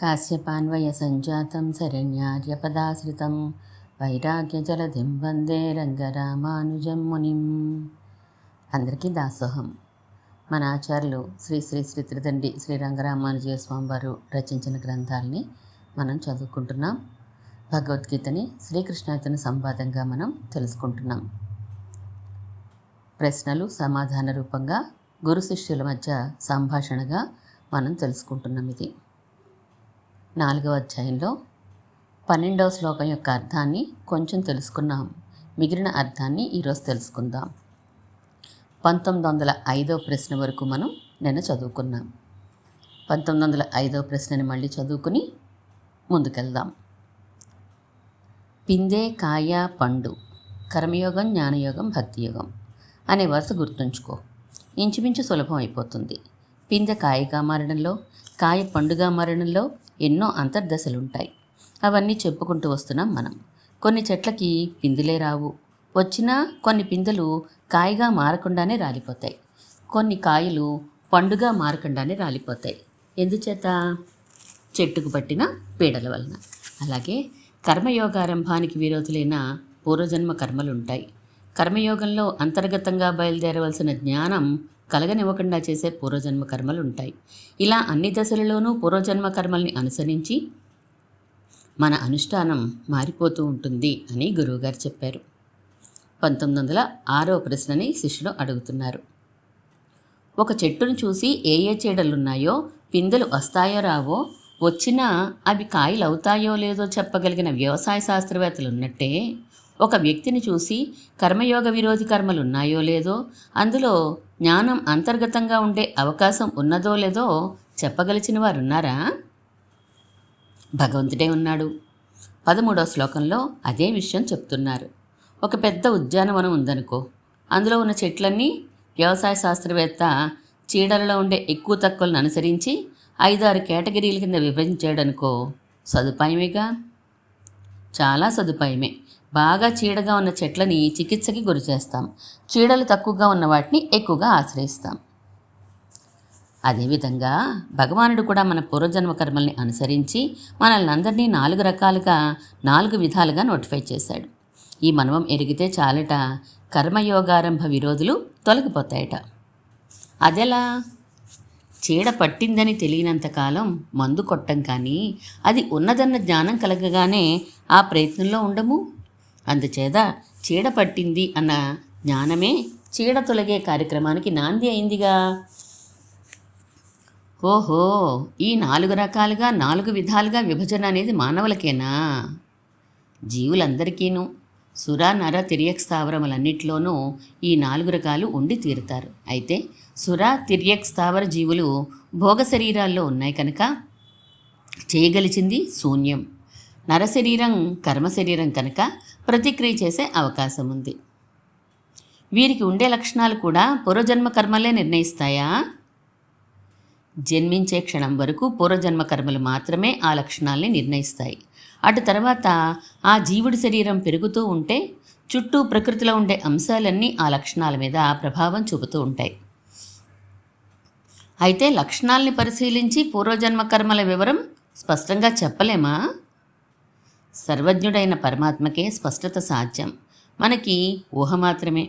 కాశ్యపాన్వయ సంజాతం శరణ్యార్యపదాశ్రితం వైరాగ్యజలధిం వందే రంగరామానుజం మునిం అందరికీ దాసోహం. మన ఆచార్యులు శ్రీ శ్రీ శ్రీ త్రిదండి శ్రీ రంగరామానుజయ స్వామి వారు రచించిన గ్రంథాలని మనం చదువుకుంటున్నాం. భగవద్గీతని శ్రీకృష్ణార్జున సంవాదంగా మనం తెలుసుకుంటున్నాం. ప్రశ్నలు సమాధాన రూపంగా గురు శిష్యుల మధ్య సంభాషణగా మనం తెలుసుకుంటున్నాం ఇది. నాలుగవ అధ్యాయంలో పన్నెండవ శ్లోకం యొక్క అర్థాన్ని కొంచెం తెలుసుకున్నాం. మిగిలిన అర్థాన్ని ఈరోజు తెలుసుకుందాం. పంతొమ్మిది వందల ఐదవ ప్రశ్న వరకు మనం నిన్న చదువుకున్నాం. పంతొమ్మిది వందల ఐదవ ప్రశ్నని మళ్ళీ చదువుకుని ముందుకెళ్దాం. పిందే కాయ పండు కర్మయోగం జ్ఞానయోగం భక్తియోగం అనే వరుస గుర్తుంచుకో. ఇంచుమించు సులభం అయిపోతుంది. పిందె కాయగా మారడంలో కాయ పండుగా మారడంలో ఎన్నో అంతర్దశలుంటాయి. అవన్నీ చెప్పుకుంటూ వస్తున్నాం మనం. కొన్ని చెట్లకి పిందులే రావు. వచ్చినా కొన్ని పిందెలు కాయగా మారకుండానే రాలిపోతాయి. కొన్ని కాయలు పండుగా మారకుండానే రాలిపోతాయి. ఎందుచేత? చెట్టుకు పట్టిన పీడల వలన. అలాగే కర్మయోగారంభానికి విరోధులైన పూర్వజన్మ కర్మలుంటాయి. కర్మయోగంలో అంతర్గతంగా బయలుదేరవలసిన జ్ఞానం కలగనివ్వకుండా చేసే పూర్వజన్మ కర్మలు ఉంటాయి ఇలా అన్ని దశలలోనూ పూర్వజన్మ కర్మల్ని అనుసరించి మన అనుష్ఠానం మారిపోతూ ఉంటుంది అని గురువుగారు చెప్పారు. పంతొమ్మిది వందల ఆరో ప్రశ్నని శిష్యుడు అడుగుతున్నారు. ఒక చెట్టును చూసి ఏ ఏ చీడలున్నాయో పిందెలు వస్తాయో రావో వచ్చినా అవి కాయలు అవుతాయో లేదో చెప్పగలిగిన వ్యవసాయ శాస్త్రవేత్తలు ఉన్నట్టే ఒక వ్యక్తిని చూసి కర్మయోగ విరోధి కర్మలు ఉన్నాయో లేదో అందులో జ్ఞానం అంతర్గతంగా ఉండే అవకాశం ఉన్నదో లేదో చెప్పగలిచిన వారున్నారా? భగవంతుడే ఉన్నాడు. పదమూడవ శ్లోకంలో అదే విషయం చెప్తున్నారు. ఒక పెద్ద ఉద్యానవనం ఉందనుకో అందులో ఉన్న చెట్లన్నీ వ్యవసాయ శాస్త్రవేత్త చీడలలో ఉండే ఎక్కువ తక్కువలను అనుసరించి ఐదారు కేటగిరీల కింద విభజించాడనుకో సదుపాయమేగా? చాలా సదుపాయమే. బాగా చీడగా ఉన్న చెట్లని చికిత్సకి గురి చేస్తాం. చీడలు తక్కువగా ఉన్న వాటిని ఎక్కువగా ఆశ్రయిస్తాం. అదేవిధంగా భగవానుడు కూడా మన పూర్వజన్మ కర్మల్ని అనుసరించి మనల్ని అందరినీ నాలుగు రకాలుగా నాలుగు విధాలుగా నోటిఫై చేశాడు. ఈ మనవం ఎరిగితే చాలట కర్మయోగారంభ విరోధులు తొలగిపోతాయట. అదెలా? చీడ పట్టిందని తెలియనంతకాలం మందు కొట్టం కానీ అది ఉన్నదన్న జ్ఞానం కలగగానే ఆ ప్రయత్నంలో ఉండము? అందుచేత చీడ పట్టింది అన్న జ్ఞానమే చీడ తొలగే కార్యక్రమానికి నాంది అయిందిగా. ఓహో ఈ నాలుగు రకాలుగా నాలుగు విధాలుగా విభజన అనేది మానవులకేనా? జీవులందరికీను సుర నర తిర్యక్ స్థావరములన్నిటిలోనూ ఈ నాలుగు రకాలు ఉండి తీరుతారు. అయితే సుర తిర్యక్ స్థావర జీవులు భోగ శరీరాల్లో ఉన్నాయి కనుక చేయగలిచింది శూన్యం. నరశరీరం కర్మ శరీరం కనుక ప్రతిక్రియ చేసే అవకాశం ఉంది. వీరికి ఉండే లక్షణాలు కూడా పూర్వజన్మ కర్మలే నిర్ణయిస్తాయా? జన్మించే క్షణం వరకు పూర్వజన్మ కర్మలు మాత్రమే ఆ లక్షణాల్ని నిర్ణయిస్తాయి. అటు తర్వాత ఆ జీవుడి శరీరం పెరుగుతూ ఉంటే చుట్టూ ప్రకృతిలో ఉండే అంశాలన్నీ ఆ లక్షణాల మీద ప్రభావం చూపుతూ ఉంటాయి. అయితే లక్షణాల్ని పరిశీలించి పూర్వజన్మ కర్మల వివరం స్పష్టంగా చెప్పలేమా? సర్వజ్ఞుడైన పరమాత్మకే స్పష్టత సాధ్యం. మనకి ఊహ మాత్రమే.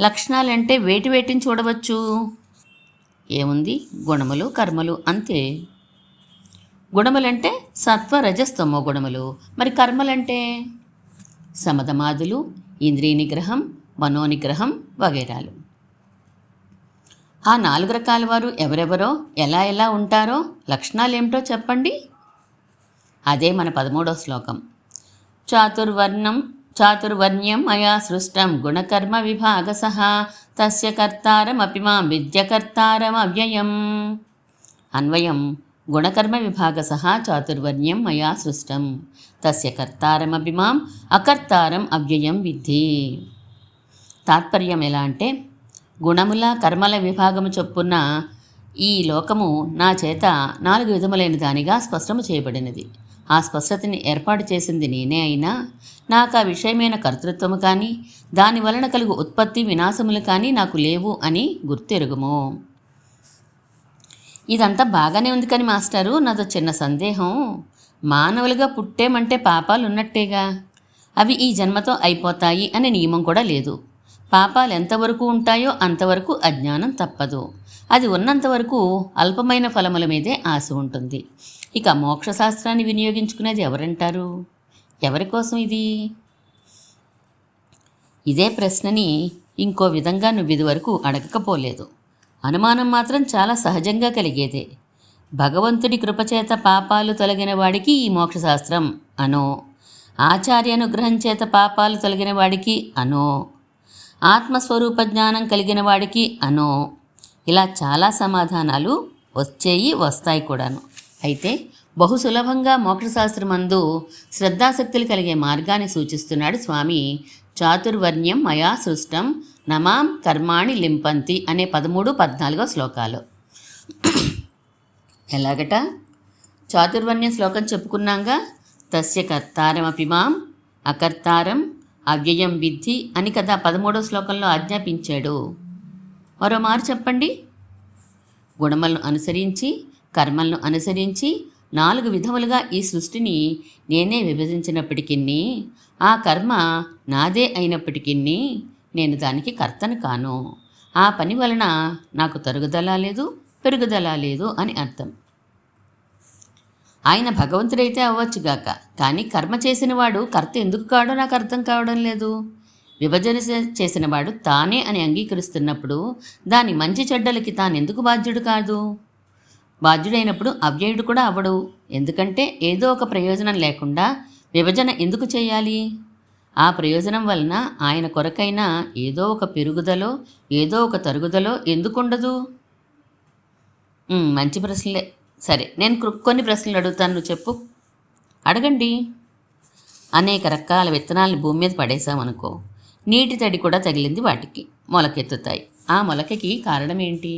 లక్షణాలంటే వేటి వేటిని చూడవచ్చు? ఏముంది? గుణములు కర్మలు అంతే. గుణములంటే సత్వ రజస్తమో గుణములు. మరి కర్మలంటే? సమధమాదులు ఇంద్రియ నిగ్రహం మనోనిగ్రహం వగైరాలు. ఆ నాలుగు రకాల వారు ఎవరెవరో ఎలా ఎలా ఉంటారో లక్షణాలు ఏమిటో చెప్పండి. అదే మన పదమూడవ శ్లోకం. చాతుర్వర్ణం చాతుర్వర్ణ్యం మయా సృష్టం గుణకర్మ విభాగస తస్య కర్తారమపి మా విద్యకర్తారం అవ్యయం అన్వయం గుణకర్మ విభాగ సహా చాతుర్వర్ణ్యం మయా సృష్టం తస్య కర్తారమపి మాం అకర్తారం అవ్యయం విద్ధి. తాత్పర్యం ఎలా అంటే గుణముల కర్మల విభాగము చొప్పున ఈ లోకము నా చేత నాలుగు విధములైన దానిగా స్పష్టము చేయబడినది. ఆ స్పష్టతని ఏర్పాటు చేసింది నేనే అయినా నాకు ఆ విషయమైన కర్తృత్వము కానీ దాని వలన కలుగు ఉత్పత్తి వినాశములు కానీ నాకు లేవు అని గుర్తెరుగుము. ఇదంతా బాగానే ఉంది కానీ మాస్టారు నాదో చిన్న సందేహం. మానవులుగా పుట్టేమంటే పాపాలు ఉన్నట్టేగా అవి ఈ జన్మతో అయిపోతాయి అనే నియమం కూడా లేదు. పాపాలు ఎంతవరకు ఉంటాయో అంతవరకు అజ్ఞానం తప్పదు. అది ఉన్నంతవరకు అల్పమైన ఫలముల మీదే ఆశ ఉంటుంది. ఇక మోక్షశాస్త్రాన్ని వినియోగించుకునేది ఎవరంటారు? ఎవరి కోసం ఇది? ఇదే ప్రశ్నని ఇంకో విధంగా నువ్వు ఇదివరకు అడగకపోలేదు. అనుమానం మాత్రం చాలా సహజంగా కలిగేదే. భగవంతుడి కృపచేత పాపాలు తొలగిన వాడికి ఈ మోక్షశాస్త్రం అనో ఆచార్య అనుగ్రహం చేత పాపాలు తొలగిన వాడికి అనో ఆత్మస్వరూప జ్ఞానం కలిగిన వాడికి అనో ఇలా చాలా సమాధానాలు వచ్చేయి వస్తాయి కూడాను. అయితే బహు సులభంగా మోక్షశాస్త్రమందు శ్రద్ధాశక్తులు కలిగే మార్గాన్ని సూచిస్తున్నాడు స్వామి. చాతుర్వర్ణ్యం మయా సృష్టం నమాం కర్మాణి లింపంతి అనే పదమూడు పద్నాలుగో శ్లోకాలు. ఎలాగట? చాతుర్వర్ణ్య శ్లోకం చెప్పుకున్నాగా? తస్య కర్తారమపి మాం అకర్తారం అవ్యయం విద్ధి అని కదా పదమూడో శ్లోకంలో ఆజ్ఞాపించాడు. మరో మారు చెప్పండి. గుణములను అనుసరించి కర్మలను అనుసరించి నాలుగు విధములుగా ఈ సృష్టిని నేనే విభజించినప్పటికీ ఆ కర్మ నాదే అయినప్పటికీ నేను దానికి కర్తను కాను. ఆ పని వలన నాకు తరుగుదల లేదు పెరుగుదల లేదు అని అర్థం. ఆయన భగవంతుడైతే అవ్వచ్చుగాక కానీ కర్మ చేసినవాడు కర్త ఎందుకు కాడో నాకు అర్థం కావడం లేదు. విభజన చేసినవాడు తానే అని అంగీకరిస్తున్నప్పుడు దాని మంచి చెడ్డలకి తానెందుకు బాధ్యుడు కాదు? బాధ్యుడైనప్పుడు అవ్యయుడు కూడా అవ్వడు. ఎందుకంటే ఏదో ఒక ప్రయోజనం లేకుండా విభజన ఎందుకు చేయాలి? ఆ ప్రయోజనం వలన ఆయన కొరకైనా ఏదో ఒక పెరుగుదలో ఏదో ఒక తరుగుదలో ఎందుకుండదు? మంచి ప్రశ్నలే. సరే నేను కొన్ని ప్రశ్నలు అడుగుతాను నువ్వు చెప్పు. అడగండి. అనేక రకాల విత్తనాలను భూమి మీద పడేసామనుకో నీటి తడి కూడా తగిలింది వాటికి మొలకెత్తుతాయి. ఆ మొలకకి కారణం ఏంటి?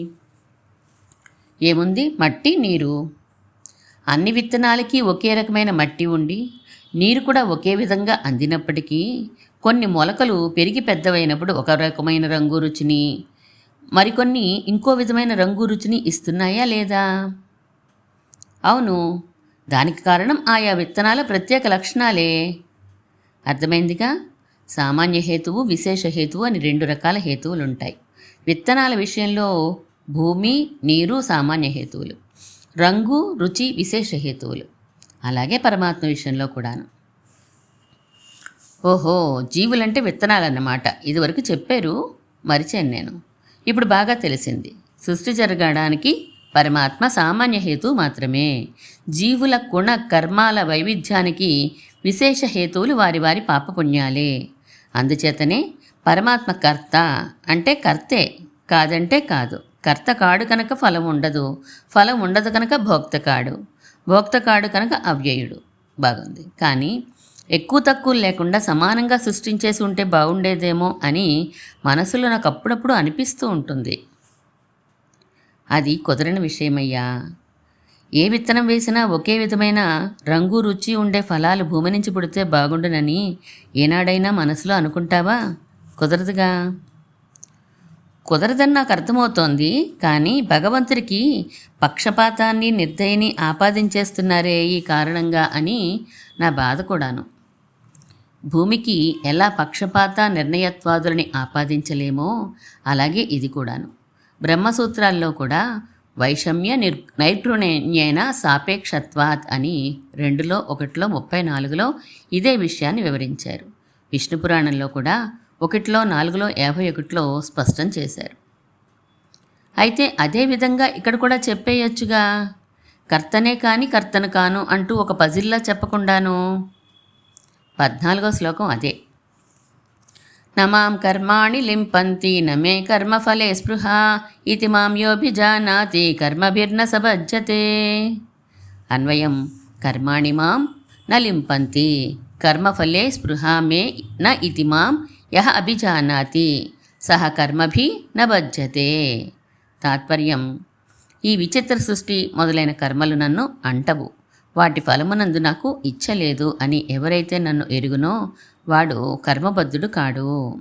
ఏముంది? మట్టి నీరు. అన్ని విత్తనాలకి ఒకే రకమైన మట్టి ఉండి నీరు కూడా ఒకే విధంగా అందినప్పటికీ కొన్ని మొలకలు పెరిగి పెద్దవైనప్పుడు ఒక రకమైన రంగు రుచిని మరికొన్ని ఇంకో విధమైన రంగు రుచిని ఇస్తున్నాయా లేదా? అవును. దానికి కారణం ఆయా విత్తనాల ప్రత్యేక లక్షణాలే. అర్థమైందిగా? సామాన్య హేతువు విశేష హేతువు అని రెండు రకాల హేతువులు ఉంటాయి విత్తనాల విషయంలో భూమి నీరు సామాన్య హేతువులు. రంగు రుచి విశేష హేతువులు. అలాగే పరమాత్మ విషయంలో కూడాను. ఓహో జీవులంటే విత్తనాలన్నమాట. ఇదివరకు చెప్పారు మరిచాను నేను. ఇప్పుడు బాగా తెలిసింది. సృష్టి జరగడానికి పరమాత్మ సామాన్య హేతు మాత్రమే. జీవుల గుణ కర్మాల వైవిధ్యానికి విశేష హేతువులు వారి వారి పాపపుణ్యాలే. అందుచేతనే పరమాత్మ కర్త అంటే కర్తే కాదంటే కాదు. కర్త కాడు కనుక ఫలం ఉండదు ఫలం ఉండదు కనుక భోక్త కాడు భోక్త కాడు కనుక అవ్యయుడు. బాగుంది. కానీ ఎక్కువ తక్కువ లేకుండా సమానంగా సృష్టించేసి ఉంటే బాగుండేదేమో అని మనసులో నాకు అప్పుడప్పుడు అనిపిస్తూ ఉంటుంది. అది కుదరని విషయమయ్యా. ఏ విత్తనం వేసినా ఒకే విధమైన రంగు రుచి ఉండే ఫలాలు భూమి నుంచి పుడితే బాగుండునని ఏనాడైనా మనసులో అనుకుంటావా? కుదరదుగా. కుదరదని నాకు అర్థమవుతోంది కానీ భగవంతుడికి పక్షపాతాన్ని నిర్దయని ఆపాదించేస్తున్నారే ఈ కారణంగా అని నా బాధ కూడాను. భూమికి ఎలా పక్షపాత నిర్ణయత్వాదులని ఆపాదించలేమో అలాగే ఇది కూడాను. బ్రహ్మసూత్రాల్లో కూడా వైషమ్య నిర్ నైపుణ్యైన సాపేక్షత్వాత్ అని రెండులో ఒకటిలో ముప్పై నాలుగులో ఇదే విషయాన్ని వివరించారు. విష్ణు పురాణంలో కూడా ఒకటిలో నాలుగులో యాభై ఒకటిలో స్పష్టం చేశారు. అయితే అదే విధంగా ఇక్కడ కూడా చెప్పేయొచ్చుగా కర్తనే కాని కర్తను కాను అంటూ ఒక పజిల్లా చెప్పకుండాను పద్నాలుగో శ్లోకం అదే. నమాం కర్మాణి లింపంతి నమే కర్మఫలే స్పృహ ఇది మాం యోభిజానాతి కర్మభిర్న సభజ్యతే. అన్వయం కర్మాణి మాం న లింపంతి కర్మఫలే స్పృహ మే న ఇతి మాం యహ అభిజానాతి సహ కర్మభి న తాత్పర్యం ఈ విచిత్ర సృష్టి మొదలైన కర్మలు నన్ను అంటవు. వాటి ఫలమునందు నాకు ఇచ్చలేదు అని ఎవరైతే నన్ను ఎరుగునో వాడు కర్మబద్ధుడు కాడు.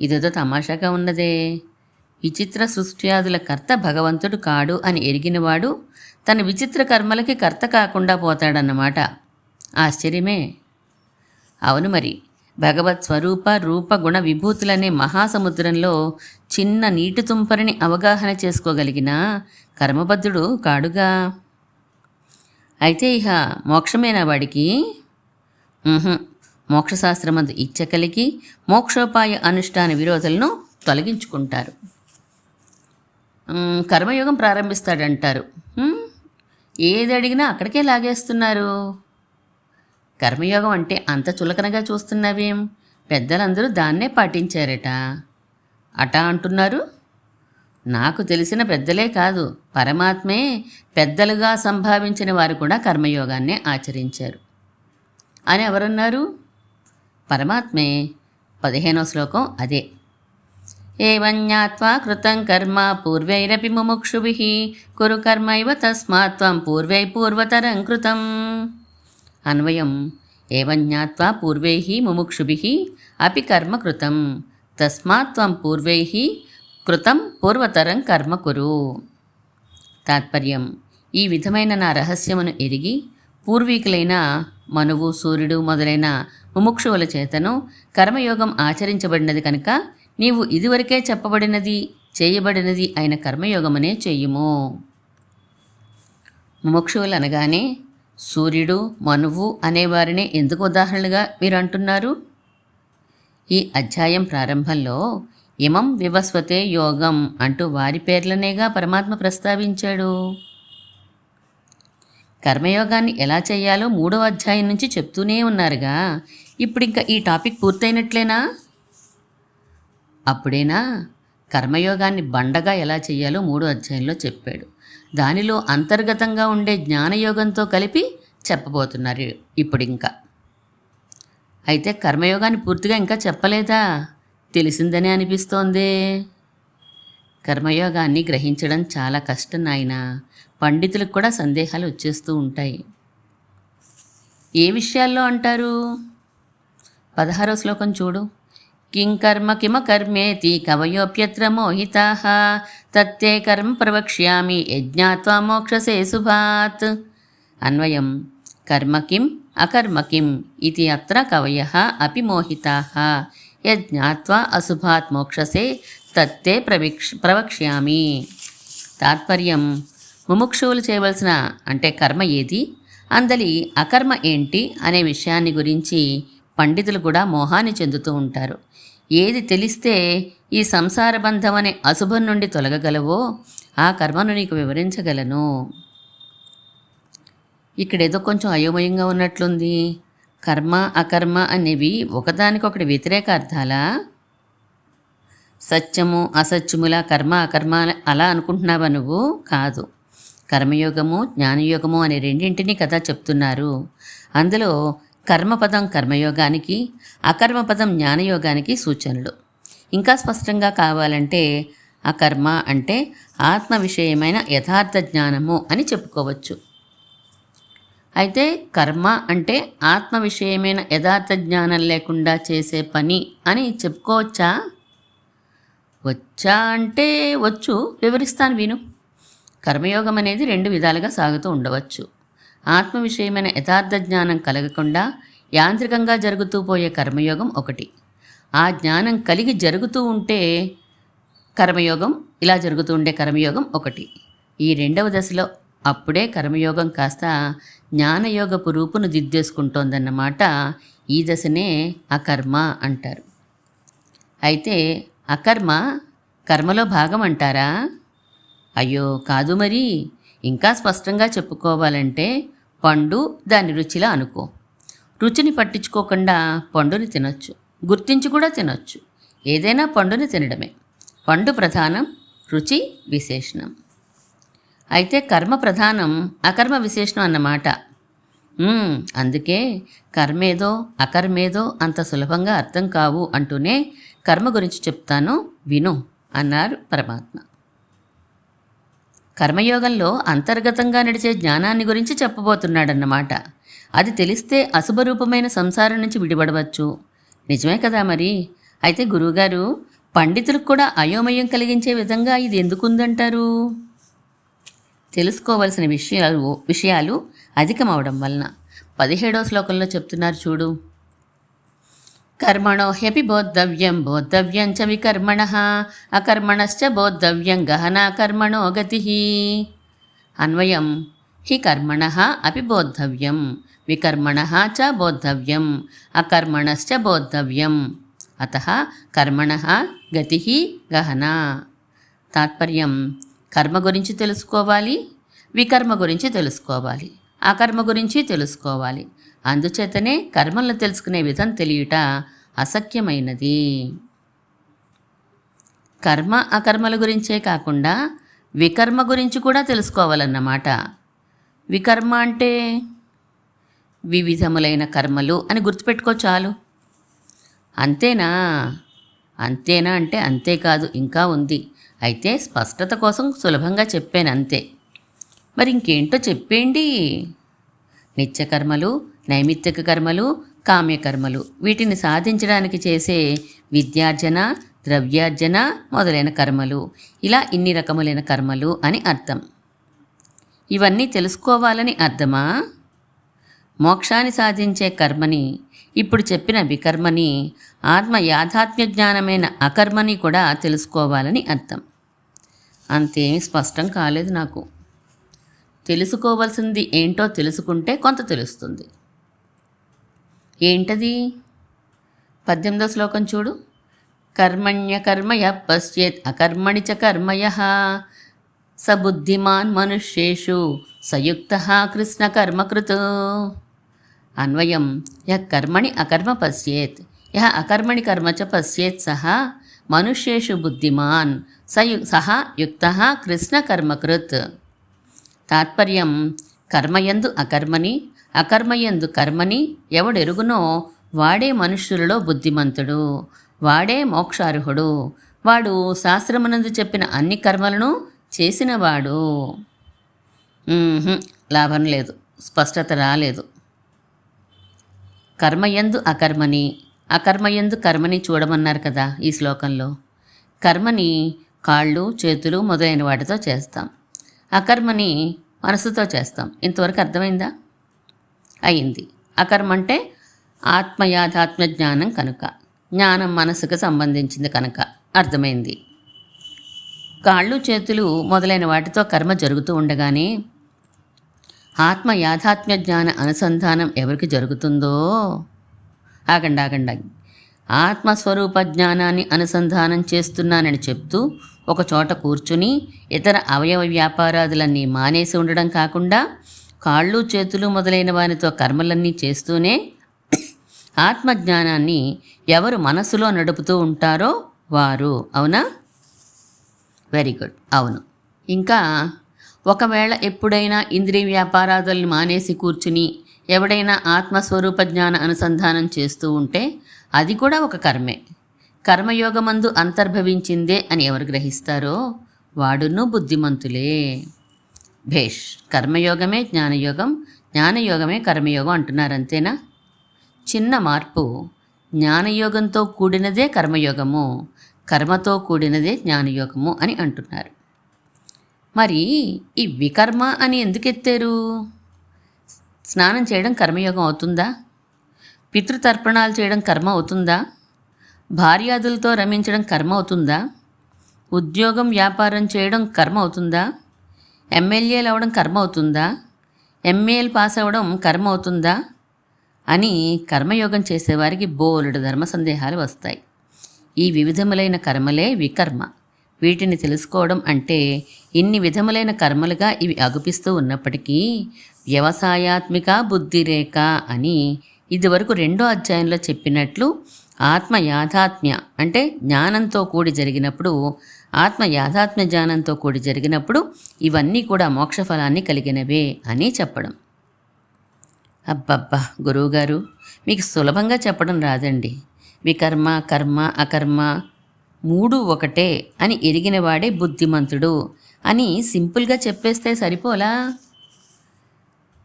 ఇదేదో తమాషాగా ఉన్నదే. విచిత్ర సృష్ట్యాదుల కర్త భగవంతుడు కాడు అని ఎరిగినవాడు తన విచిత్ర కర్మలకి కర్త కాకుండా పోతాడన్నమాట. ఆశ్చర్యమే. అవును మరి భగవత్ స్వరూప రూప గుణ విభూతులనే మహాసముద్రంలో చిన్న నీటి తుంపరిని అవగాహన చేసుకోగలిగిన కర్మబద్ధుడు కాడుగా. అయితే ఇహ మోక్షమేనా వాడికి? మోక్షశాస్త్రమందు ఇచ్చ కలిగి మోక్షోపాయ అనుష్ఠాన విరోధులను తొలగించుకుంటారు. కర్మయోగం ప్రారంభిస్తాడంటారు. ఏది అడిగినా అక్కడికే లాగేస్తున్నారు. కర్మయోగం అంటే అంత చులకనగా చూస్తున్నావేం? పెద్దలందరూ దాన్నే పాటించారట. అటా అంటున్నారు నాకు తెలిసిన పెద్దలే కాదు పరమాత్మే పెద్దలుగా సంభావించిన వారు కూడా కర్మయోగాన్నే ఆచరించారు. అని ఎవరన్నారు? పరమాత్మే. పదిహేనో శ్లోకం అదే. ఏవన్యాత్వా కృతం కర్మ పూర్వైరపి ముముక్షుభి కురు కర్మైవ తస్మాత్వం పూర్వై పూర్వతరం కృతం. అన్వయం. ఏవజ్ఞాత్వా పూర్వై ముముక్షుభి అపి కర్మ కృతం. తస్మాత్ త్వం కృతం పూర్వతరం కర్మ కురు. తాత్పర్యం. ఈ విధమైన నా రహస్యమును ఎరిగి పూర్వీకులైన మనువు సూర్యుడు మొదలైన ముముక్షువుల చేతను కర్మయోగం ఆచరించబడినది కనుక నీవు ఇదివరకే చెప్పబడినది చేయబడినది అయిన కర్మయోగమనే చేయుము. ముముక్షువులు అనగానే సూర్యుడు మనువు అనేవారిని ఎందుకు ఉదాహరణలుగా మీరు అంటున్నారు? ఈ అధ్యాయం ప్రారంభంలో ఇమం వివస్వతే యోగం అంటూ వారి పేర్లనేగా పరమాత్మ ప్రస్తావించాడు. కర్మయోగాన్ని ఎలా చేయాలో మూడో అధ్యాయం నుంచి చెప్తూనే ఉన్నారుగా. ఇప్పుడు ఇంకా ఈ టాపిక్ పూర్తయినట్లేనా? అప్పుడేనా? కర్మయోగాన్ని బండగా ఎలా చేయాలో మూడో అధ్యాయంలో చెప్పాడు. దానిలో అంతర్గతంగా ఉండే జ్ఞానయోగంతో కలిపి చెప్పబోతున్నారు ఇప్పుడు ఇంకా అయితే కర్మయోగాన్ని పూర్తిగా ఇంకా చెప్పలేదా? తెలిసిందనే అనిపిస్తోందే. కర్మయోగాన్ని గ్రహించడం చాలా కష్టం నాయన. పండితులకు కూడా సందేహాలు వచ్చేస్తూ ఉంటాయి. ఏ విషయాల్లో అంటారు? పదహారో శ్లోకం చూడు. కిం కర్మ కిమ కర్మేతి కవయోప్యత్ర మోహితా తత్తే కర్మ ప్రవక్ష్యామి యజ్ఞాత్వా మోక్షసే శుభాత్ అన్వయం కర్మ కిం అకర్మ కిం ఇది అత్ర కవయ అపి మోహితా యజ్ఞాత్వా అశుభాత్ మోక్షసే తత్తే ప్రవిక్ష ప్రవక్ష్యామి తాత్పర్యం ముముక్షువులు చేయవలసిన అంటే కర్మ ఏది? అందలి అకర్మ ఏంటి? అనే విషయాన్ని గురించి పండితులు కూడా మోహాన్ని చెందుతూ ఉంటారు. ఏది తెలిస్తే ఈ సంసార బంధం అనే అశుభం నుండి తొలగగలవో ఆ కర్మను నీకు వివరించగలను. ఇక్కడేదో కొంచెం అయోమయంగా ఉన్నట్లుంది. కర్మ అకర్మ అనేవి ఒకదానికొకటి వ్యతిరేక అర్థాలా? సత్యము అసత్యముల కర్మ అకర్మ అలా అనుకుంటున్నావా నువ్వు? కాదు. కర్మయోగము జ్ఞానయోగము అనే రెండింటినీ కదా చెప్తున్నారు. అందులో కర్మపదం కర్మయోగానికి అకర్మపదం జ్ఞానయోగానికి సూచనలు. ఇంకా స్పష్టంగా కావాలంటే అకర్మ అంటే ఆత్మ విషయమైన యథార్థ జ్ఞానము అని చెప్పుకోవచ్చు. అయితే కర్మ అంటే ఆత్మ విషయమైన యథార్థ జ్ఞానం లేకుండా చేసే పని అని చెప్పుకోవచ్చా? వచ్చా అంటే వచ్చు. వివరిస్తాను విను. కర్మయోగం అనేది రెండు విధాలుగా సాగుతూ ఉండవచ్చు. ఆత్మ విషయమైన యథార్థ జ్ఞానం కలగకుండా యాంత్రికంగా జరుగుతూ పోయే కర్మయోగం ఒకటి. ఆ జ్ఞానం కలిగి జరుగుతూ ఉంటే కర్మయోగం ఇలా జరుగుతూ ఉండే కర్మయోగం ఒకటి. ఈ రెండవ దశలో అప్పుడే కర్మయోగం కాస్త జ్ఞానయోగపు రూపును దిద్దేసుకుంటోందన్నమాట ఈ దశనే అకర్మ అంటారు. అయితే అకర్మ కర్మలో భాగం అంటారా? అయ్యో కాదు మరి. ఇంకా స్పష్టంగా చెప్పుకోవాలంటే పండు దాని రుచిలా అనుకో. రుచిని పట్టించుకోకుండా పండుని తినొచ్చు. గుర్తించి కూడా తినొచ్చు. ఏదైనా పండుని తినడమే. పండు ప్రధానం రుచి విశేషణం. అయితే కర్మ ప్రధానం అకర్మ విశేషణం అన్నమాట. అందుకే కర్మేదో అకర్మేదో అంత సులభంగా అర్థం కావు అంటూనే కర్మ గురించి చెప్తాను. విను అన్నారు పరమాత్మ. కర్మయోగంలో అంతర్గతంగా నడిచే జ్ఞానాన్ని గురించి చెప్పబోతున్నాడన్నమాట. అది తెలిస్తే అశుభరూపమైన సంసారం నుంచి విడిపడవచ్చు. నిజమే కదా మరి? అయితే గురువుగారు పండితులకు కూడా అయోమయం కలిగించే విధంగా ఇది ఎందుకుందంటారు? తెలుసుకోవలసిన విషయాలు విషయాలు అధికమవడం వలన. పదిహేడవ శ్లోకంలో చెప్తున్నారు చూడు. కర్మణో హ్యపి బోద్ధవ్యం బోద్ధవ్యం చ వికర్మణ అకర్మణశ్చ బోద్ధవ్యం గహనా కర్మణో గతి అన్వయం హి కర్మణ అపి బోద్ధవ్యం వికర్మణ చ బోద్ధవ్యం అకర్మణశ్చ బోద్ధవ్యం అత కర్మణ గతి గహనా తాత్పర్యం కర్మ గురించి తెలుసుకోవాలి వికర్మ గురించి తెలుసుకోవాలి అకర్మ గురించి తెలుసుకోవాలి। అందుచేతనే కర్మలను తెలుసుకునే విధం తెలియట అసఖ్యమైనది. కర్మ అకర్మల గురించే కాకుండా వికర్మ గురించి కూడా తెలుసుకోవాలన్నమాట. వికర్మ అంటే వివిధములైన కర్మలు అని గుర్తుపెట్టుకో చాలు. అంతేనా? అంతేనా అంటే అంతేకాదు ఇంకా ఉంది. అయితే స్పష్టత కోసం సులభంగా చెప్పాను అంతే. మరి ఇంకేంటో చెప్పేండి నిత్యకర్మలు నైమిత్తిక కర్మలు కామ్యకర్మలు. వీటిని సాధించడానికి చేసే విద్యార్జన ద్రవ్యార్జన మొదలైన కర్మలు. ఇలా ఇన్ని రకములైన కర్మలు అని అర్థం. ఇవన్నీ తెలుసుకోవాలని అర్థమా? మోక్షాన్ని సాధించే కర్మని ఇప్పుడు చెప్పిన వికర్మని ఆత్మ యాథాత్మ్య జ్ఞానమైన అకర్మని కూడా తెలుసుకోవాలని అర్థం. అంతేమీ స్పష్టం కాలేదు నాకు. తెలుసుకోవలసింది ఏంటో తెలుసుకుంటే కొంత తెలుస్తుంది. ఏంటది? పద్దెనిమిదో శ్లోకం చూడు. కర్మణ్య కర్మయ పశ్చేత్ అకర్మణి చ కర్మయ. సబుద్ధిమాన్ మనుష్యేషు సయుక్త కృష్ణ కర్మకృత్. అన్వయం. యహ కర్మణి అకర్మ పశ్యేత్ యహ అకర్మణి కర్మ చ పశ్యేత్ సహా మనుష్యేషు బుద్ధిమాన్ సయు సహా యుక్త కృష్ణ కర్మకృత్. తాత్పర్యం కర్మయందు అకర్మని అకర్మయందు కర్మని ఎవడెరుగునో వాడే మనుష్యులలో బుద్ధిమంతుడు వాడే మోక్షార్హుడు. వాడు శాస్త్రమునందు చెప్పిన అన్ని కర్మలను చేసినవాడు. లాభం లేదు స్పష్టత రాలేదు. కర్మయందు అకర్మని అకర్మయందు కర్మని చూడమన్నారు కదా ఈ శ్లోకంలో. కర్మని కాళ్ళు చేతులు మొదలైన వాటితో చేస్తాం. అకర్మని మనసుతో చేస్తాం. ఇంతవరకు అర్థమైందా? అయింది అకర్మ అంటే ఆత్మయాథాత్మ జ్ఞానం కనుక. జ్ఞానం మనసుకు సంబంధించింది కనుక. అర్థమైంది. కాళ్ళు చేతులు మొదలైన వాటితో కర్మ జరుగుతూ ఉండగానే ఆత్మ యాథాత్మ్య జ్ఞాన అనుసంధానం ఎవరికి జరుగుతుందో? ఆగండి ఆగండి ఆగండి. ఆత్మస్వరూప జ్ఞానాన్ని అనుసంధానం చేస్తున్నానని చెప్తూ ఒక చోట కూర్చుని ఇతర అవయవ వ్యాపారాదులన్నీ మానేసి ఉండడం కాకుండా కాళ్ళు చేతులు మొదలైన వారితో కర్మలన్నీ చేస్తూనే ఆత్మజ్ఞానాన్ని ఎవరు మనసులో నడుపుతూ ఉంటారో వారు. అవునా? వెరీ గుడ్ అవును. ఇంకా ఒకవేళ ఎప్పుడైనా ఇంద్రియ వ్యాపారాదుల్ని మానేసి కూర్చుని ఎవడైనా ఆత్మస్వరూప జ్ఞాన అనుసంధానం చేస్తూ ఉంటే అది కూడా ఒక కర్మే. కర్మయోగమందు అంతర్భవించిందే అని ఎవరు గ్రహిస్తారో వాడును బుద్ధిమంతులే. భేష్ కర్మయోగమే జ్ఞానయోగం జ్ఞానయోగమే కర్మయోగం అంటున్నారు అంతేనా? చిన్న మార్పు జ్ఞానయోగంతో కూడినదే కర్మయోగము కర్మతో కూడినదే జ్ఞానయోగము అని అంటున్నారు. మరి ఈ వికర్మ అని ఎందుకు ఎత్తారు స్నానం చేయడం కర్మయోగం అవుతుందా? పితృతర్పణాలు చేయడం కర్మ అవుతుందా? భార్యాదులతో రమించడం కర్మ అవుతుందా? ఉద్యోగం వ్యాపారం చేయడం కర్మ అవుతుందా? ఎమ్మెల్యేలు అవ్వడం కర్మ అవుతుందా? ఎంఏలు పాస్ అవ్వడం కర్మ అవుతుందా? అని కర్మయోగం చేసేవారికి బోలెడు ధర్మ సందేహాలు వస్తాయి. ఈ వివిధములైన కర్మలే వికర్మ. వీటిని తెలుసుకోవడం అంటే ఇన్ని విధములైన కర్మలుగా ఇవి అగుపిస్తూ ఉన్నప్పటికీ వ్యవసాయాత్మిక బుద్ధిరేఖ అని ఇదివరకు రెండో అధ్యాయంలో చెప్పినట్లు ఆత్మ యాథాత్మ్య అంటే జ్ఞానంతో కూడి జరిగినప్పుడు ఆత్మ యాథాత్మ్య జ్ఞానంతో కూడి జరిగినప్పుడు ఇవన్నీ కూడా మోక్షఫలాన్ని కలిగినవే అని చెప్పడం. అబ్బబ్బా గురువుగారు మీకు సులభంగా చెప్పడం రాదండి. వికర్మ కర్మ అకర్మ మూడు ఒకటే అని ఎరిగినవాడే బుద్ధిమంతుడు అని సింపుల్గా చెప్పేస్తే సరిపోలా?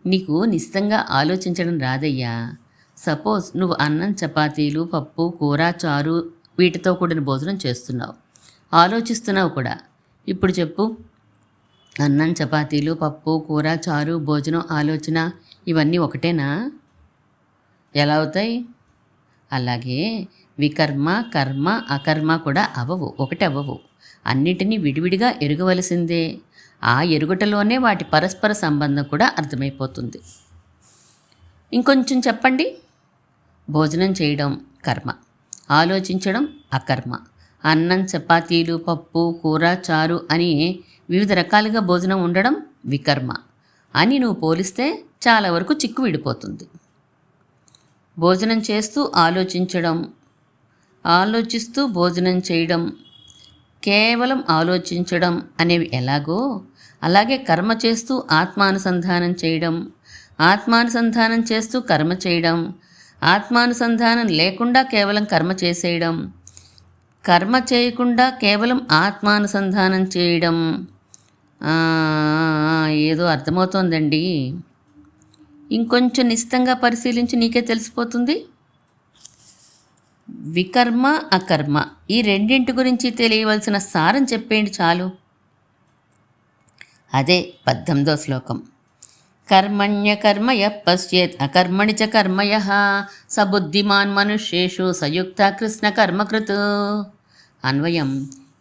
నీకు నిశ్చితంగా ఆలోచించడం రాదయ్యా. సపోజ్ నువ్వు అన్నం చపాతీలు పప్పు కూర చారు వీటితో కూడిన భోజనం చేస్తున్నావు. ఆలోచిస్తున్నావు కూడా. ఇప్పుడు చెప్పు. అన్నం చపాతీలు పప్పు కూర చారు భోజనం ఆలోచన ఇవన్నీ ఒకటేనా? ఎలా అవుతాయి? అలాగే వికర్మ కర్మ అకర్మ కూడా అవవు ఒకటి అవ్వవు అన్నిటినీ విడివిడిగా ఎరుగవలసిందే. ఆ ఎరుగుటలోనే వాటి పరస్పర సంబంధం కూడా అర్థమైపోతుంది. ఇంకొంచెం చెప్పండి. భోజనం చేయడం కర్మ. ఆలోచించడం అకర్మ. అన్నం చపాతీలు పప్పు కూర చారు అని వివిధ రకాలుగా భోజనం ఉండడం వికర్మ. అని నువ్వు పోలిస్తే చాలా వరకు చిక్కు విడిపోతుంది. భోజనం చేస్తూ ఆలోచించడం ఆలోచిస్తూ భోజనం చేయడం కేవలం ఆలోచించడం అనేవి ఎలాగో అలాగే కర్మ చేస్తూ ఆత్మానుసంధానం చేయడం ఆత్మానుసంధానం చేస్తూ కర్మ చేయడం ఆత్మానుసంధానం లేకుండా కేవలం కర్మ చేసేయడం. కర్మ చేయకుండా కేవలం ఆత్మానుసంధానం చేయడం. ఏదో అర్థమవుతోందండి. ఇంకొంచెం నిశ్చితంగా పరిశీలించి నీకే తెలిసిపోతుంది. వికర్మ అకర్మ ఈ రెండింటి గురించి తెలియవలసిన సారం చెప్పేయండి చాలు. అదే పద్దెనిమిదో శ్లోకం. కర్మణ్య కర్మ య అకర్మణి చ కర్మయ స బుద్ధిమాన్ మనుష్యేషు సయుక్త కృష్ణ కర్మకృత్ అన్వయం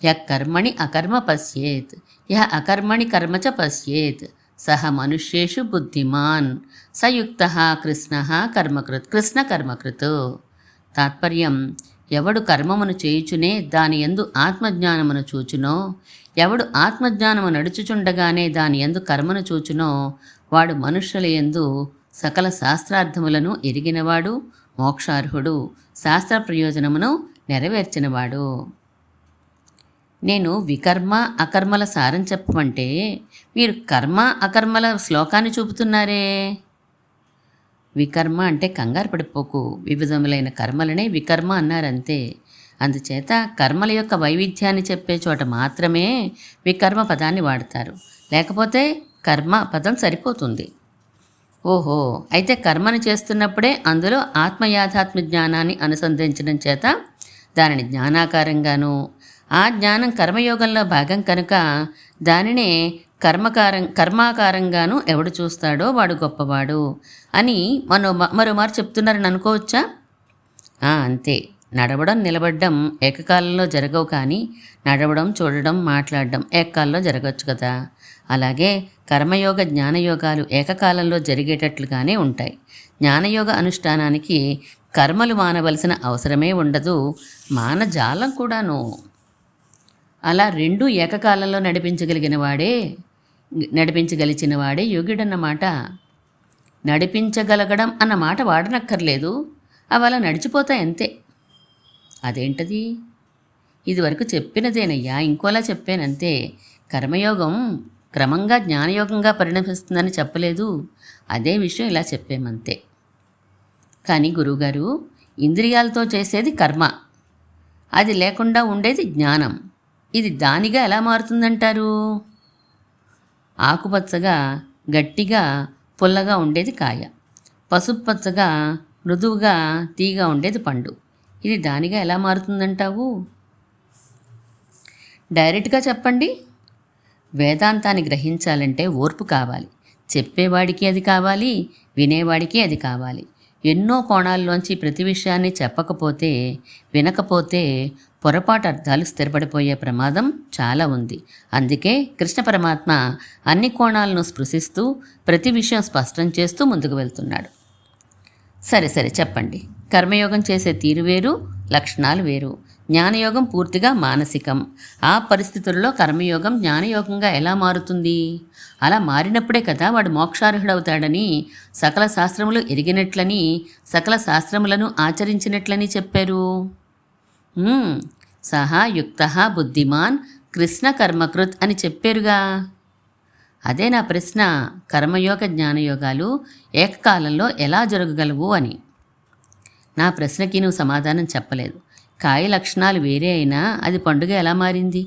యః కర్మణి అకర్మ పశ్యేత్ యః అకర్మణి కర్మ చ పశ్యేత్ సహ మనుష్యేషు బుద్ధిమాన్ సయుక్త కృష్ణ కర్మకృత్ కృష్ణ కర్మకృత్ తాత్పర్యం ఎవడు కర్మమును చేయుచునే దాని ఎందు ఆత్మజ్ఞానమును చూచునో ఎవడు ఆత్మజ్ఞానము నడుచుచుండగానే దాని ఎందు కర్మను చూచునో వాడు మనుష్యుల యందు సకల శాస్త్రార్థములను ఎరిగినవాడు మోక్షార్హుడు శాస్త్ర ప్రయోజనమును నెరవేర్చినవాడు. నేను వికర్మ అకర్మల సారం చెప్పమంటే మీరు కర్మ అకర్మల శ్లోకాన్ని చూపుతున్నారే? వికర్మ అంటే కంగారు పడిపోకు. వివిధములైన కర్మలనే వికర్మ అన్నారంతే. అందుచేత కర్మల యొక్క వైవిధ్యాన్ని చెప్పే చోట మాత్రమే వికర్మ పదాన్ని వాడతారు. లేకపోతే కర్మ పదం సరిపోతుంది. ఓహో అయితే కర్మను చేస్తున్నప్పుడే అందులో ఆత్మయాథాత్మ జ్ఞానాన్ని అనుసంధించడం చేత దానిని జ్ఞానాకారంగాను ఆ జ్ఞానం కర్మయోగంలో భాగం కనుక దానినే కర్మకారం కర్మాకారంగాను ఎవడు చూస్తాడో వాడు గొప్పవాడు అని మరో మరోమారు చెప్తున్నారని అనుకోవచ్చా? అంతే. నడవడం నిలబడడం ఏకకాలంలో జరగవు కానీ నడవడం చూడడం మాట్లాడడం ఏకకాలంలో జరగవచ్చు కదా. అలాగే కర్మయోగ జ్ఞానయోగాలు ఏకకాలంలో జరిగేటట్లుగానే ఉంటాయి. జ్ఞానయోగ అనుష్ఠానానికి కర్మలు మానవలసిన అవసరమే ఉండదు. మానజాలం కూడాను. అలా రెండూ ఏకకాలంలో నడిపించగలిగిన వాడే నడిపించగలిచిన వాడే యోగ్యుడన్నమాట. నడిపించగలగడం అన్న మాట వాడనక్కర్లేదు. అవి అలా నడిచిపోతాయి అంతే. అదేంటది? ఇదివరకు చెప్పినదేనయ్యా ఇంకోలా చెప్పానంతే. కర్మయోగం క్రమంగా జ్ఞానయోగంగా పరిణమిస్తుందని చెప్పలేదు. అదే విషయం ఇలా చెప్పేమంతే. కానీ గురువుగారు ఇంద్రియాలతో చేసేది కర్మ. అది లేకుండా ఉండేది జ్ఞానం. ఇది దానిగా ఎలా మారుతుందంటారు? ఆకుపచ్చగా గట్టిగా పుల్లగా ఉండేది కాయ. పసుపు పచ్చగా మృదువుగా తీగా ఉండేది పండు. ఇది దానిగా ఎలా మారుతుందంటావు? డైరెక్ట్గా చెప్పండి. వేదాంతాన్ని గ్రహించాలంటే ఓర్పు కావాలి. చెప్పేవాడికి అది కావాలి వినేవాడికి అది కావాలి. ఎన్నో కోణాల్లోంచి ప్రతి విషయాన్ని చెప్పకపోతే వినకపోతే పొరపాటు అర్థాలు స్థిరపడిపోయే ప్రమాదం చాలా ఉంది. అందుకే కృష్ణ పరమాత్మ అన్ని కోణాలను స్పృశిస్తూ ప్రతి విషయం స్పష్టం చేస్తూ ముందుకు వెళ్తున్నాడు. సరే సరే చెప్పండి. కర్మయోగం చేసే తీరు వేరు లక్షణాలు వేరు. జ్ఞానయోగం పూర్తిగా మానసికం. ఆ పరిస్థితుల్లో కర్మయోగం జ్ఞానయోగంగా ఎలా మారుతుంది? అలా మారినప్పుడే కదా వాడు మోక్షార్హుడవుతాడని సకల శాస్త్రములు ఎరిగినట్లని సకల శాస్త్రములను ఆచరించినట్లని చెప్పారు. సహా యుక్త బుద్ధిమాన్ కృష్ణ కర్మకృత్ అని చెప్పారుగా. అదే నా ప్రశ్న కర్మయోగ జ్ఞానయోగాలు ఏకకాలంలో ఎలా జరగగలవు అని? నా ప్రశ్నకి నువ్వు సమాధానం చెప్పలేదు. కాయ లక్షణాలు వేరే అయినా అది పండుగ ఎలా మారింది?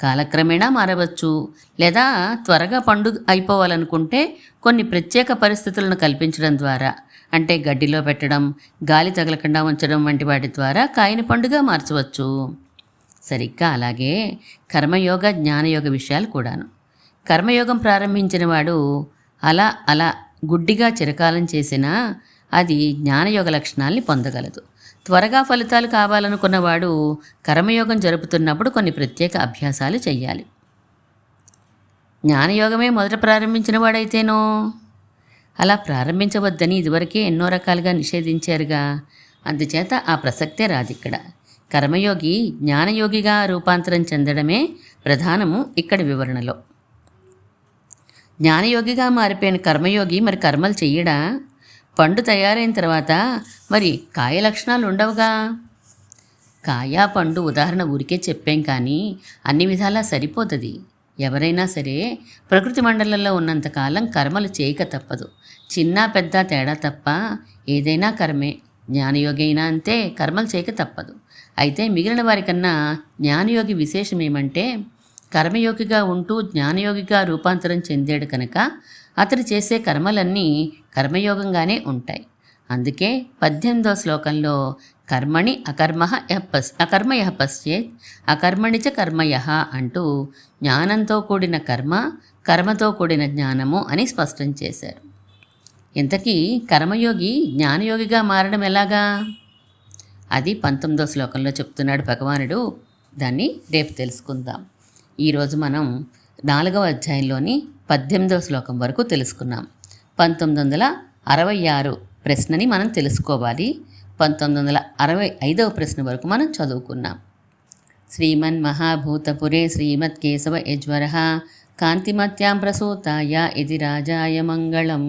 కాలక్రమేణా మారవచ్చు. లేదా త్వరగా పండుగ అయిపోవాలనుకుంటే కొన్ని ప్రత్యేక పరిస్థితులను కల్పించడం ద్వారా అంటే గడ్డిలో పెట్టడం గాలి తగలకుండా ఉంచడం వంటి వాటి ద్వారా కాయని పండుగ మార్చవచ్చు. సరిగ్గా అలాగే కర్మయోగ జ్ఞానయోగ విషయాలు కూడాను. కర్మయోగం ప్రారంభించిన వాడు అలా అలా గుడ్డిగా చిరకాలం చేసినా అది జ్ఞానయోగ లక్షణాల్ని పొందగలదు. త్వరగా ఫలితాలు కావాలనుకున్నవాడు కర్మయోగం జరుపుతున్నప్పుడు కొన్ని ప్రత్యేక అభ్యాసాలు చేయాలి జ్ఞానయోగమే మొదట ప్రారంభించిన వాడైతేనో? అలా ప్రారంభించవద్దని ఇదివరకే ఎన్నో రకాలుగా నిషేధించారుగా. అందుచేత ఆ ప్రసక్తే రాదిక్కడ. కర్మయోగి జ్ఞానయోగిగా రూపాంతరం చెందడమే ప్రధానము ఇక్కడ వివరణలో. జ్ఞానయోగిగా మారిపోయిన కర్మయోగి మరి కర్మలు చెయ్యడా? పండు తయారైన తర్వాత మరి కాయ లక్షణాలు ఉండవుగా? కాయ పండు ఉదాహరణ ఊరికే చెప్పాం కానీ అన్ని విధాలా సరిపోతుంది. ఎవరైనా సరే ప్రకృతి మండలంలో ఉన్నంతకాలం కర్మలు చేయక తప్పదు. చిన్న పెద్ద తేడా తప్ప ఏదైనా కర్మే. జ్ఞానయోగి అయినా అంతే కర్మలు చేయక తప్పదు. అయితే మిగిలిన వారికన్నా జ్ఞానయోగి విశేషం ఏమంటే కర్మయోగిగా ఉంటూ జ్ఞానయోగిగా రూపాంతరం చెందాడు కనుక అతడు చేసే కర్మలన్నీ కర్మయోగంగానే ఉంటాయి. అందుకే పద్దెనిమిదో శ్లోకంలో కర్మణి అకర్మ యపస్ అకర్మయ పశ్చేత్ అకర్మణి చ కర్మయ అంటూ జ్ఞానంతో కూడిన కర్మ కర్మతో కూడిన జ్ఞానము అని స్పష్టం చేశారు. ఇంతకీ కర్మయోగి జ్ఞానయోగిగా మారడం ఎలాగా? అది పంతొమ్మిదో శ్లోకంలో చెప్తున్నాడు భగవానుడు. దాన్ని రేపు తెలుసుకుందాం. ఈరోజు మనం నాలుగవ అధ్యాయంలోని పద్దెనిమిదవ శ్లోకం వరకు తెలుసుకున్నాం. పంతొమ్మిది వందల అరవై ఆరు ప్రశ్నని మనం తెలుసుకోవాలి. పంతొమ్మిది వందల అరవై ఐదవ ప్రశ్న వరకు మనం చదువుకున్నాం. శ్రీమన్ మహాభూతపురే శ్రీమత్ కేశవ యజ్వర కాంతిమత్యాం ప్రసూతాయ ఇది రాజాయ మంగళం.